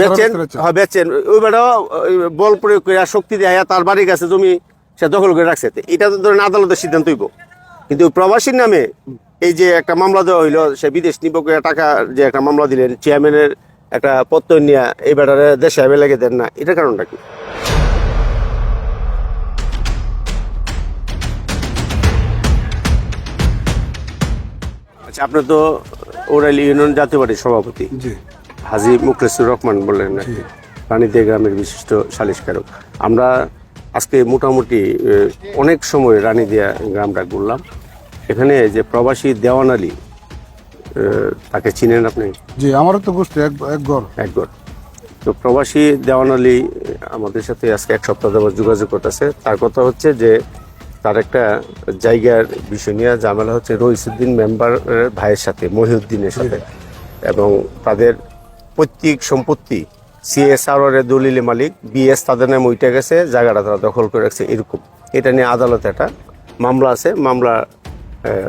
বেচছে। হ্যাঁ বেচছেন ওই বেটা বল প্রয়োগ করে শক্তি দেয়া তার বাড়ির কাছে জমি সে দখল করে রাখছে। এটা তো ধরেন আদালতের সিদ্ধান্ত হইব। কিন্তু প্রবাসীর নামে এই যে একটা মামলা দেওয়া হইল সে বিদেশ নিপকে টাকা যে একটা মামলা দিলেন চেয়ারম্যানের একটা প্রত্যয় নিয়ে এই বেটারে দেশে আবে লেগে দেন না এটার কারণটা কি? আচ্ছা আপনি তো ওরাইল ইউনিয়ন জাতীয় পার্টির সভাপতি। জি। হাজি মুখলেসুর রহমান বললেন প্রাণীতে গ্রামের বিশিষ্ট সালিশকারক আমরা আজকে মোটামুটি অনেক সময় রানীদিয়া গ্রামটা ঘুরলাম। এখানে যে প্রবাসী দেওয়ান আলী তাকে চিনেন আপনি? জি আমারও তো গোষ্ঠী এক এক ঘর। একবার তো প্রবাসী দেওয়ান আলী আমাদের সাথে আজকে এক সপ্তাহ যাবত যোগাযোগ করতেছে। তার কথা হচ্ছে যে তার একটা জায়গার বিষয় নিয়ে ঝামেলা হচ্ছে রইসুদ্দিন মেম্বার ভাইয়ের সাথে মহিউদ্দিনের সাথে। এবং তাদের পৈতৃক সম্পত্তি সিএসআর এর দলিলে মালিক বিএস তাদের নামে উঠে গেছে, জায়গাটা তারা দখল করে রাখছে এরকম। এটা নিয়ে আদালতে একটা মামলা আছে, মামলা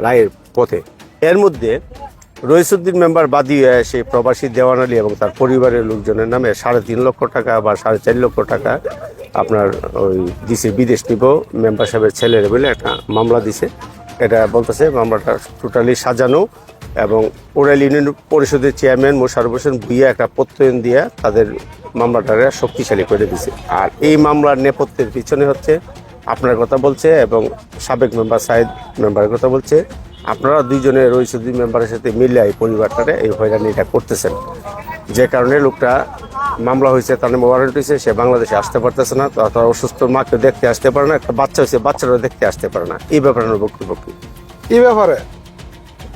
রায়ের পথে। এর মধ্যে রইসুদ্দিন মেম্বার বাদী হয়ে সেই প্রবাসী দেওয়ান আলী এবং তার পরিবারের লোকজনের নামে সাড়ে তিন লক্ষ টাকা বা সাড়ে চার লক্ষ টাকা আপনার ওই দিছে, বিদেশ নিব, মেম্বার সাহেবের ছেলের বলে একটা মামলা দিছে। এটা বলতেছে, মামলাটা টোটালি সাজানো। এবং ওরাল ইউনিয়ন পরিষদের চেয়ারম্যান মোশারফ হোসেন ভুইয়া একটা প্রত্যয়ন দিয়ে তাদের মামলাটারে শক্তিশালী করে দিছে। আর এই মামলার নেপথ্যের পিছনে হচ্ছে আপনার কথা বলছে এবং সাবেক মেম্বার সাইদ মেম্বারের কথা বলছে। আপনারা দুইজনে রইসুদ্দিন মেম্বারের সাথে মিলে এই পরিবারটারে এই হয়রানিটা করতেছেন। যে কারণে লোকটা মামলা হয়েছে, তার নামে ওয়ারেন্ট হয়েছে, সে বাংলাদেশে আসতে পারতেছে না তার অসুস্থ মাকে দেখতে আসতে পারে না, একটা বাচ্চা হয়েছে বাচ্চারাও দেখতে আসতে পারে না। এই ব্যাপারে বক্তব্য কি? এই ব্যাপারে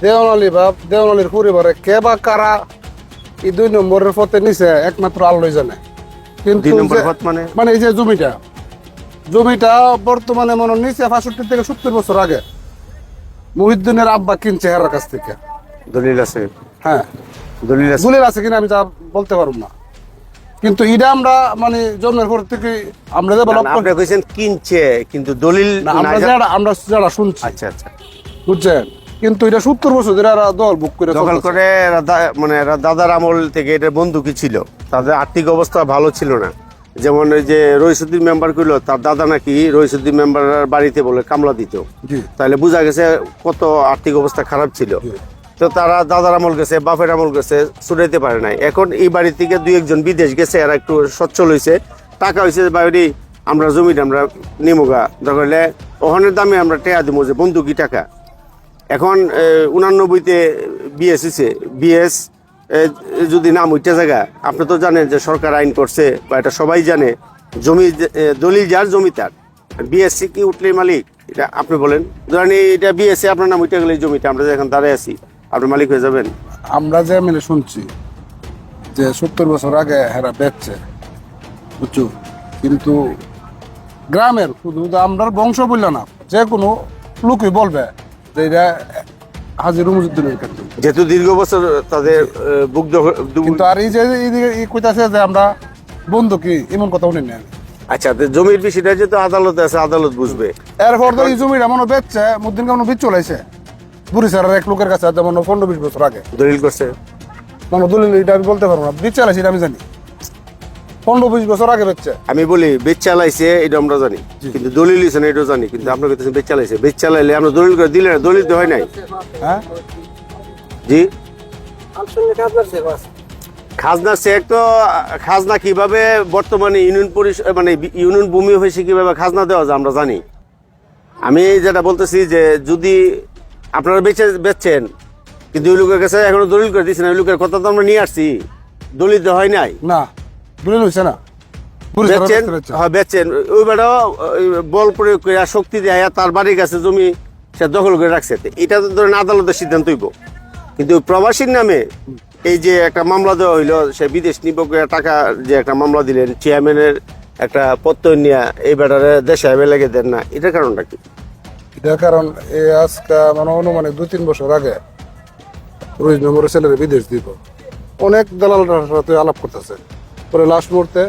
দেওয়ানালি বাপ দেওয়ানালির পরিবারে কে বা কারা এই দুই নম্বরের পথে নিছে একমাত্র আল্লাহ জানে। কিন্তু মানে? মানে এই যে জমিটা। জমিটা বর্তমানে মনে নিচে পাঁষট্টি থেকে সত্তর বছর আগে মহিউদ্দিনের আব্বা কিনছে হেরার কাছ থেকে। দলিল আছে? হ্যাঁ। দলিল আছে? দলিল আছে কিনা আমি তা বলতে পারব না। কিন্তু এটা আমরা মানে জন্মের পর থেকে আমরা যে করি- আপনি কইছেন কিনছে কিন্তু দলিল আমরা যারা আমরা যারা শুনছি। আচ্ছা আচ্ছা। বুঝছেন? কিন্তু এটা সত্তর বছর ধরে এরা দল বুক করে দখল করে মানে এরা দাদার আমল থেকে এটা বন্ধুকি ছিল। তাদের আর্থিক অবস্থা ভালো ছিল না। যেমন ওই যে রইসুদ্দিন মেম্বার করল তার দাদা নাকি রইসুদ্দিন মেম্বার বাড়িতে বলে কামলা দিত। তাহলে বোঝা গেছে কত আর্থিক অবস্থা খারাপ ছিল। তো তারা দাদার আমল গেছে বাপের আমল গেছে ছুটাইতে পারে নাই। এখন এই বাড়ি থেকে দুই একজন বিদেশ গেছে এরা একটু সচ্ছল হয়েছে টাকা হয়েছে বাড়ি আমরা জমিটা আমরা নিমোগা। দরকার ওখানের দামে আমরা টেয়া দিব যে বন্ধুকি টাকা? এখন উনানব্বইতে বিএস হয়েছে বিএস যদি নাম উঠতে জায়গা, আপনি তো জানেন যে সরকার আইন করছে, বা এটা সবাই জানে, জমি দলিল যার, জমি তার। বিএসসি কি উঠলে মালিক? এটা আপনি বলেন। ধরেন এটা বিএসসি আপনার নাম উঠে গেলে জমিটা আমরা যে এখন দাঁড়ায় আছি, আপনি মালিক হয়ে যাবেন। আমরা যে মানে শুনছি যে সত্তর বছর আগে হেরা বেচছে, বুঝছ? কিন্তু গ্রামের, শুধু আমরা বংশ বললে না, যে কোনো লোকই বলবে এটা হাজির রুমুদ্দিনের ক্ষেত্রে। যেহেতু দীর্ঘ বছর তাদের বুক কিন্তু আর এই যে এইদিকে ই কইতাছে যে আমরা বন্ধু কি এমন কথা উনি নেন। আচ্ছা জমির বিষয়টা যেহেতু আদালতে আছে আদালত বুঝবে। এরপর তো এই জমিটা মনে বেচছে মুদ্দিন কেমন বিচ চলাইছে? বুড়ি স্যারের এক লোকের কাছে যেমন পনেরো বিশ বছর আগে। দলিল করছে। মানে দলিল এটা আমি বলতে পারব না। বিচ চালাইছে এটা আমি জানি। পনেরো বিশ বছর আগে বেচছে। আমি বলি বেচ চালাইছে এটা আমরা জানি। কিন্তু দলিল না এটাও জানি। কিন্তু আপনার কাছে বেচ চালাইছে। বেচ চালাইলে আমরা দলিল করে দিলে না, দলিল তো হয় নাই। হ্যাঁ? জি? খাজনা চেক তো খাজনা কীভাবে বর্তমানে ইউনিয়ন পরিষদ মানে ইউনিয়ন ভূমি হয়েছে কীভাবে খাজনা দেওয়া যায় আমরা জানি। আমি যেটা বলতেছি যে যদি আপনারা বেচে বেচছেন কিন্তু ওই লোকের কাছে এখনও দলিল করে দিচ্ছেন ওই লোকের কথা তো আমরা নিয়ে আসছি। দলিল তো হয় নাই। না। না। হ্যাঁ বেচছেন ওই বেটাও বল প্রয়োগ করে শক্তি দেয়া তার বাড়ির কাছে জমি সে দখল করে রাখছে। এটা তো ধরেন আদালতের সিদ্ধান্ত হইব। কিন্তু প্রবাসীর নামে এই যে একটা মামলা দেওয়া হইল সে বিদেশ নিবকে টাকা যে একটা মামলা দিলেন চেয়ারম্যানের একটা প্রত্যয় নিয়ে এই বেটারে দেশে লেগে দেন না। এটার কারণটা কি? এটার কারণ এই আজকে মানে অনুমানিক দুই তিন বছর আগে রোজ নম্বরের ছেলেরা বিদেশ দিব। অনেক দালালটার সাথে আলাপ করতেছে। পরে লাস্ট মুহূর্তে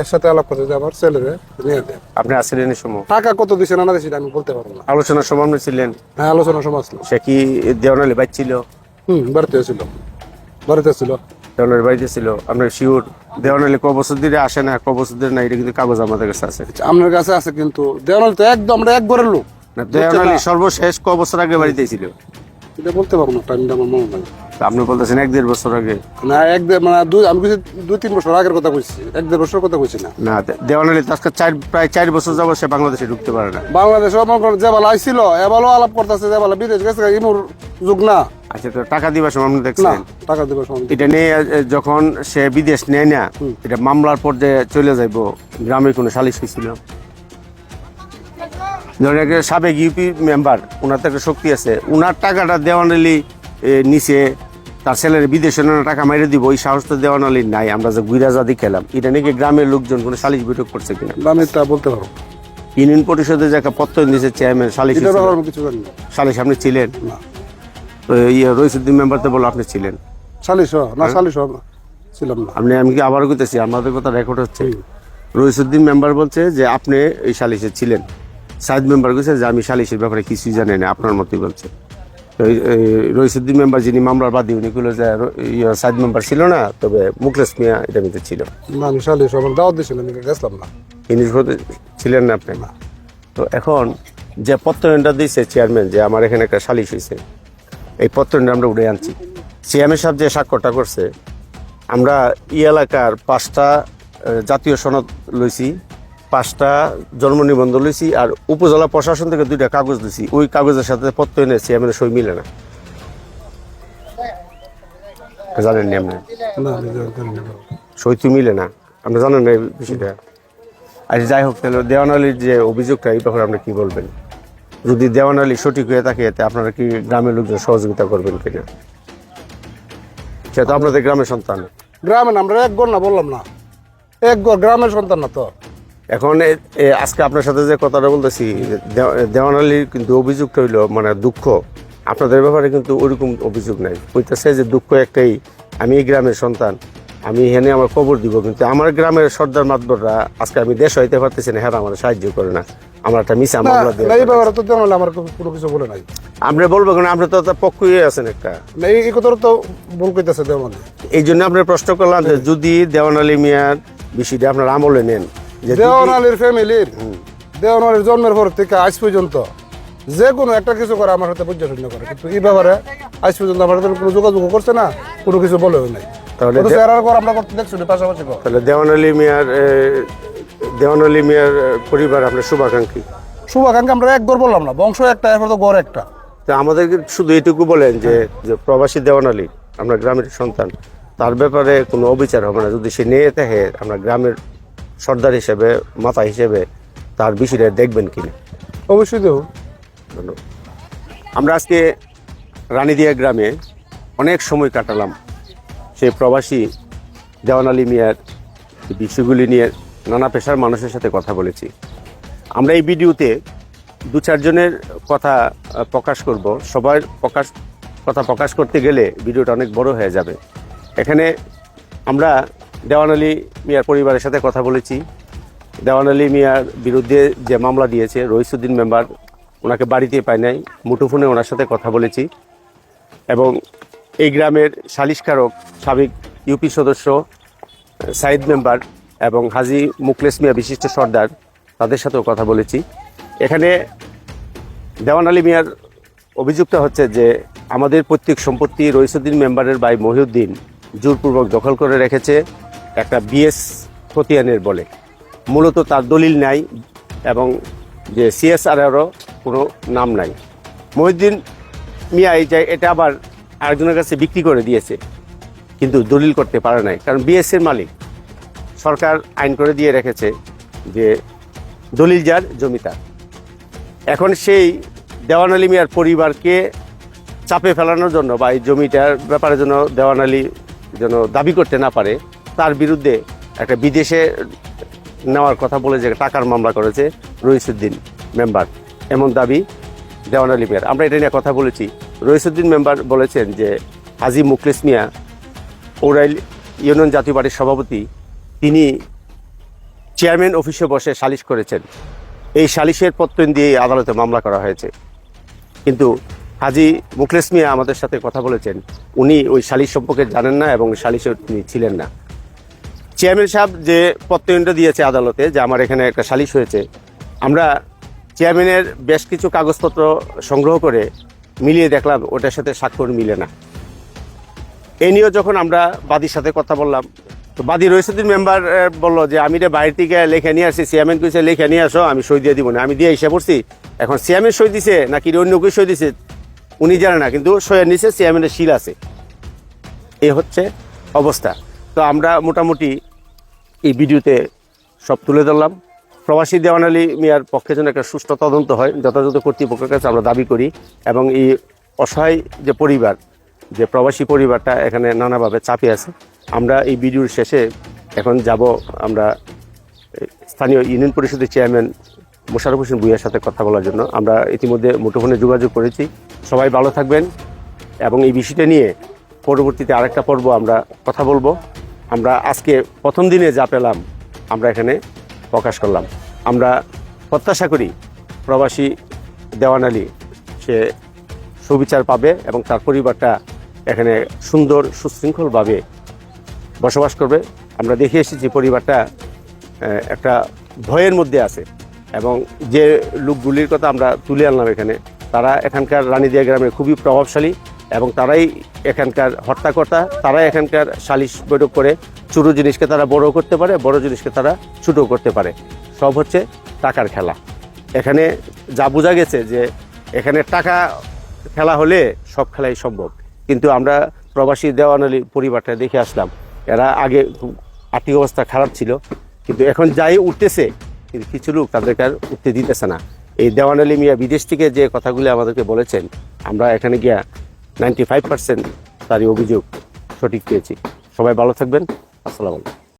এর সাথে আলাপ করতে যে আমার ছেলেরে নিয়ে আপনি এই সময়? টাকা কত দিছে না দিছে আমি বলতে পারব না। আলোচনার সময় আপনি ছিলেন? হ্যাঁ আলোচনা সমাজ সে কি দেওয়ানালি বাচ্ছিল হুম বাড়িতে ছিল। বাড়িতে ছিল। বাড়িতে ছিল। আপনার শিওর দেওয়ানালি ক বছর ধরে আসে না ক বছর ধরে না এটা কিন্তু কাগজ আমাদের কাছে আছে। আপনার কাছে আছে কিন্তু দেওয়ানালি তো একদম আমরা এক ঘরের লোক। দেওয়ানালি সর্বশেষ ক বছর আগে বাড়িতে ছিল? এটা বলতে পারব না টাইমটা আমার মনে নাই। আপনি বলতেছেন এক দেড় বছর আগে। না এক দে- মানে দুই আমি কইছি দুই তিন বছর আগের কথা কইছি। এক দেড় বছর কথা কইছি না। না দে- দেওয়ানালি আজকে চার প্রায় চার বছর যাব সে বাংলাদেশে ঢুকতে পারে না। বাংলাদেশে করেন যে বেলা আইছিল এবারও আলাপ করতেছে যে বেলা বিদেশ গেছে ইমুর যুগ না। আচ্ছা তো টাকা দিবার সময় আপনি দেখছেন? টাকা দিবার সময় এটা নিয়ে যখন সে বিদেশ নেয় না এটা মামলার পর পর্যায়ে চলে যাইব। গ্রামে কোনো সালিশ হয়েছিল ধরেন সাবেক ইউপি মেম্বার ওনার তো একটা শক্তি আছে। ওনার টাকাটা দেওয়ানালি এ, নিচে তার ছেলের বিদেশে না টাকা মেরে দিব ওই সাহস তো দেওয়ানালির নাই আমরা যে গুইরাজাদি খেলাম। এটা নাকি গ্রামের লোকজন কোনো সালিশ বৈঠক করছে কিনা? আমি তা বলতে পারব ইউনিয়ন পরিষদে যে একটা পত্র দিয়েছে চেয়ারম্যান সালিশ কিছু জানি না। সালিশ আপনি ছিলেন? তো ইয়ে রইসুদ্দিন মেম্বার তো বলো আপনি ছিলেন? সালিশ না সালিশ ছিলাম না। আপনি আমি কি আবারও কইতেছি আমাদের কথা রেকর্ড হচ্ছে। রইসুদ্দিন মেম্বার বলছে যে আপনি এই সালিশে ছিলেন। সাইদ মেম্বার কইছে যে আমি সালিশের ব্যাপারে কিছুই জানি না আপনার মতোই বলছে। রইসুদ্দিন মেম্বার যিনি মামলার বাদী উনি কইলো যে সাইদ মেম্বার ছিল না তবে মুখলেস মিয়া এটা মধ্যে ছিল। না আমি আমার দাওয়াত দিয়েছিলাম গেছিলাম না। ইনি ছিলেন না আপনি। তো এখন যে পত্রটা দিয়েছে চেয়ারম্যান যে আমার এখানে একটা সালিশ হয়েছে এই পত্রটা আমরা উঠে আনছি। চেয়ারম্যান সাহেব যে স্বাক্ষরটা করছে আমরা ই এলাকার পাঁচটা জাতীয় সনদ লইছি পাঁচটা জন্ম নিবন্ধন লইছি আর উপজেলা প্রশাসন থেকে দুইটা কাগজ দিছি। ওই কাগজের সাথে পত্র এনে চেয়ারম্যানের সই মিলে না। জানেন নি আপনি? আমি। সই তো মিলে না। আপনি জানেন না এই বিষয়টা? আচ্ছা যাই হোক তাহলে দেওয়ানালির যে অভিযোগটা এই ব্যাপারে আপনি কি বলবেন? যদি দেওয়ানালি সঠিক হয়ে থাকে এতে আপনারা কি গ্রামের লোকজন সহযোগিতা করবেন কিনা? সে তো আপনাদের গ্রামের সন্তান। গ্রামে না, আমরা এক ঘর না বললাম না। এক গ্রামের সন্তান না তো। এখন আজকে আপনার সাথে যে কথাটা বলতেছি দে- দেওয়ানালির কিন্তু অভিযোগটা হইল মানে দুঃখ। আপনাদের ব্যাপারে কিন্তু ওইরকম অভিযোগ নাই। কইতেছে যে দুঃখ একটাই আমি এই গ্রামের সন্তান আমি এখানে আমার খবর দিব কিন্তু আমার গ্রামের সর্দার মাতবররা আজকে আমি দেশ হইতে পারতেছি না হ্যাঁ আমার সাহায্য করে না। আমার একটা না মামলা দিয়ে এই ব্যাপারে তো জানালে আমার কোনো- কিছু বলে নাই। আপনি বলব কেন? আপনি তো পক্ষই আছেন একটা। না, এই কথাটা তো ভুল কইতেছে দেওয়ানি এই জন্য আপনার প্রশ্ন করলাম যে যদি দেওয়ান দেওয়ানালি মিয়ার বিষয়টা আপনার আমলে নেন দেওয়ানালির ফ্যামিলির দেওয়ানালির জন্মের পর থেকে আজ পর্যন্ত যে কোনো একটা কিছু করে আমার সাথে পর্যটন করে। কিন্তু এই ব্যাপারে আজ পর্যন্ত আমার সাথে কোনো যোগাযোগ করছে না কোনো কিছু বলেও নাই। তাহলে আমরা করতে দেখছি পাশাপাশি। তাহলে দেওয়ানালি মিয়ার দেওয়ানালি মিয়ার পরিবার আপনার শুভাকাঙ্ক্ষী। শুভাকাঙ্ক্ষী আমরা এক ঘর বললাম না বংশ একটা এরপর তো গড় একটা। তো আমাদেরকে শুধু এটুকু বলেন যে যে প্রবাসী দেওয়ানালি আমরা গ্রামের সন্তান তার ব্যাপারে কোনো অবিচার হবে না। যদি সে নিয়ে থাকে আমরা গ্রামের সর্দার হিসেবে মাথা হিসেবে তার বিষয়টা দেখবেন কিনা অবশ্যই তো ধন্যবাদ। আমরা আজকে রানীদিয়া গ্রামে অনেক সময় কাটালাম। সেই প্রবাসী দেওয়ান আলী মিয়ার বিষয়গুলি নিয়ে নানা পেশার মানুষের সাথে কথা বলেছি। আমরা এই ভিডিওতে দু চারজনের কথা প্রকাশ করব। সবার প্রকাশ কথা প্রকাশ করতে গেলে ভিডিওটা অনেক বড় হয়ে যাবে। এখানে আমরা দেওয়ান আলী মিয়ার পরিবারের সাথে কথা বলেছি। দেওয়ান আলী মিয়ার বিরুদ্ধে যে মামলা দিয়েছে রইসুদ্দিন মেম্বার, ওনাকে বাড়িতে পায় নাই, মুঠোফোনে ওনার সাথে কথা বলেছি এবং এই গ্রামের সালিশকারক, সাবেক ইউপি সদস্য সাইদ মেম্বার এবং হাজি মুকলেস মিয়া বিশিষ্ট সর্দার, তাদের সাথেও কথা বলেছি। এখানে দেওয়ান আলী মিয়ার অভিযুক্ত হচ্ছে যে, আমাদের প্রত্যেক সম্পত্তি রইসুদ্দিন মেম্বারের ভাই মহিউদ্দিন জোরপূর্বক দখল করে রেখেছে। একটা বিএস খতিয়ানের বলে। মূলত তার দলিল নাই এবং যে সিএসআরও কোনো নাম নাই। মহিউদ্দিন মিয়া এই যে এটা আবার আরেকজনের কাছে বিক্রি করে দিয়েছে, কিন্তু দলিল করতে পারে নাই, কারণ বিএসসির মালিক। সরকার আইন করে দিয়ে রেখেছে যে দলিল যার জমিতার এখন সেই দেওয়ান আলী মিয়ার পরিবারকে চাপে ফেলানোর জন্য বা এই জমিটার ব্যাপারে যেন দেওয়ান আলী যেন দাবি করতে না পারে তার বিরুদ্ধে একটা বিদেশে নেওয়ার কথা বলে যে টাকার মামলা করেছে রইসুদ্দিন মেম্বার। এমন দাবি দেওয়ান আলী মিয়ার আমরা এটা নিয়ে কথা বলেছি। রইসুদ্দিন মেম্বার বলেছেন যে হাজি মুখলেস মিয়া, ওরাইল ইউনিয়ন জাতীয় পার্টির সভাপতি, তিনি চেয়ারম্যান অফিসে বসে সালিশ করেছেন। এই সালিশের পত্র দিয়ে আদালতে মামলা করা হয়েছে। কিন্তু হাজি মুখলেস মিয়া আমাদের সাথে কথা বলেছেন। উনি ওই সালিশ সম্পর্কে জানেন না এবং সালিশে তিনি ছিলেন না। চেয়ারম্যান সাহেব যে প্রত্যয়নটা দিয়েছে আদালতে যে আমার এখানে একটা সালিশ হয়েছে, আমরা চেয়ারম্যানের বেশ কিছু কাগজপত্র সংগ্রহ করে মিলিয়ে দেখলাম ওটার সাথে স্বাক্ষর মিলে না। এ নিয়েও যখন আমরা বাদীর সাথে কথা বললাম, তো বাদী রইসুদ্দিন মেম্বার বলল যে, আমি রে বাইরে থেকে লেখে নিয়ে আসছি, চেয়ারম্যান কইছে, লেখা নিয়ে আসো, আমি সই দিয়ে দিব না। আমি দিয়ে এসে পড়ছি। এখন চেয়ারম্যান সই দিছে নাকি অন্য কেউ সই দিছে, উনি জানে না, কিন্তু সইয়ের নিচে চেয়ারম্যানের শিল আছে। এই হচ্ছে অবস্থা। তো আমরা মোটামুটি এই ভিডিওতে সব তুলে ধরলাম। প্রবাসী দেওয়ান আলী মিয়ার পক্ষে যেন একটা সুষ্ঠু তদন্ত হয়, যথাযথ কর্তৃপক্ষের কাছে আমরা দাবি করি এবং এই অসহায় যে পরিবার, যে প্রবাসী পরিবারটা এখানে নানাভাবে চাপে আছে। আমরা এই ভিডিওর শেষে এখন যাব, আমরা স্থানীয় ইউনিয়ন পরিষদের চেয়ারম্যান মোশারফ হোসেন ভুইয়ার সাথে কথা বলার জন্য আমরা ইতিমধ্যে মুঠোফোনে যোগাযোগ করেছি। সবাই ভালো থাকবেন এবং এই বিষয়টা নিয়ে পরবর্তীতে আরেকটা পর্ব আমরা কথা বলব। আমরা আজকে প্রথম দিনে যা পেলাম, আমরা এখানে প্রকাশ করলাম। আমরা প্রত্যাশা করি প্রবাসী দেওয়ান আলী, সে সুবিচার পাবে এবং তার পরিবারটা এখানে সুন্দর, সুশৃঙ্খলভাবে বসবাস করবে। আমরা দেখে এসেছি পরিবারটা একটা ভয়ের মধ্যে আছে এবং যে লোকগুলির কথা আমরা তুলে আনলাম এখানে, তারা এখানকার রানীদিয়া গ্রামে খুবই প্রভাবশালী। এবং তারাই এখানকার হর্তাকর্তা তারাই এখানকার সালিশ বৈঠক করে ছোট জিনিসকে তারা বড় করতে পারে, বড় জিনিসকে তারা ছোট করতে পারে। সব হচ্ছে টাকার খেলা। এখানে যা বোঝা গেছে যে এখানে টাকা খেলা হলে সব খেলাই সম্ভব। কিন্তু আমরা প্রবাসী দেওয়ানালি পরিবারটা দেখে আসলাম, এরা আগে আর্থিক অবস্থা খারাপ ছিল, কিন্তু এখন যাই উঠতেছে, কিন্তু কিছু লোক তাদেরকে আর উঠতে দিতেছে না। এই দেওয়ানালি মিয়া বিদেশ থেকে যে কথাগুলি আমাদেরকে বলেছেন, আমরা এখানে গিয়া নাইনটি ফাইভ পার্সেন্ট তারই অভিযোগ সঠিক পেয়েছি। সবাই ভালো থাকবেন। আসসালামু আলাইকুম।